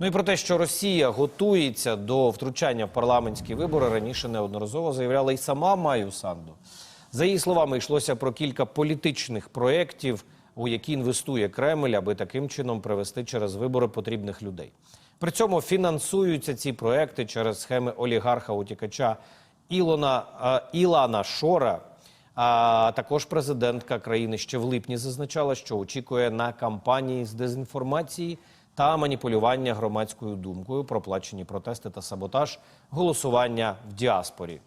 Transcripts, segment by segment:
Ну і про те, що Росія готується до втручання в парламентські вибори, раніше неодноразово заявляла і сама Маю Санду. За її словами, йшлося про кілька політичних проєктів, у які інвестує Кремль, аби таким чином привести через вибори потрібних людей. При цьому фінансуються ці проекти через схеми олігарха утікача Ілона е, Ілана Шора. А також президентка країни ще в липні зазначала, що очікує на кампанії з дезінформації та маніпулювання громадською думкою, проплачені протести та саботаж голосування в діаспорі.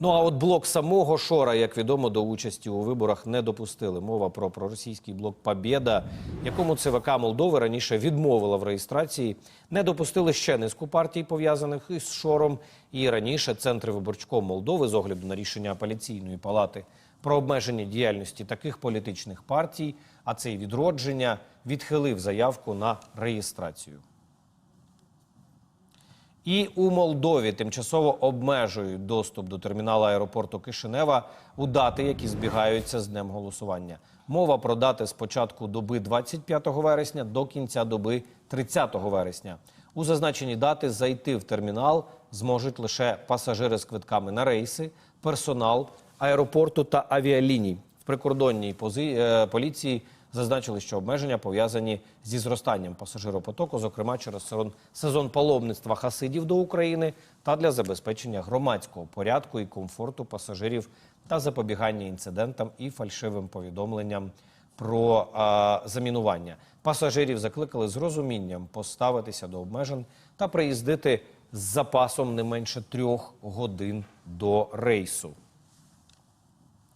Ну а от блок самого Шора, як відомо, до участі у виборах не допустили. Мова про проросійський блок Побєда, якому ЦВК Молдови раніше відмовила в реєстрації. Не допустили ще низку партій, пов'язаних із Шором. І раніше центр виборчком Молдови з огляду на рішення апеляційної палати про обмеження діяльності таких політичних партій, а це і відродження, відхилив заявку на реєстрацію. І у Молдові тимчасово обмежують доступ до терміналу аеропорту Кишинева у дати, які збігаються з днем голосування. Мова про дати з початку доби 25 вересня до кінця доби 30 вересня. У зазначені дати зайти в термінал зможуть лише пасажири з квитками на рейси, персонал аеропорту та авіаліній. В прикордонній пози... е, поліції зазначили, що обмеження пов'язані зі зростанням пасажиропотоку, зокрема через сезон, паломництва хасидів до України та для забезпечення громадського порядку і комфорту пасажирів та запобігання інцидентам і фальшивим повідомленням про а, замінування. Пасажирів закликали з розумінням поставитися до обмежень та приїздити з запасом не менше трьох годин до рейсу.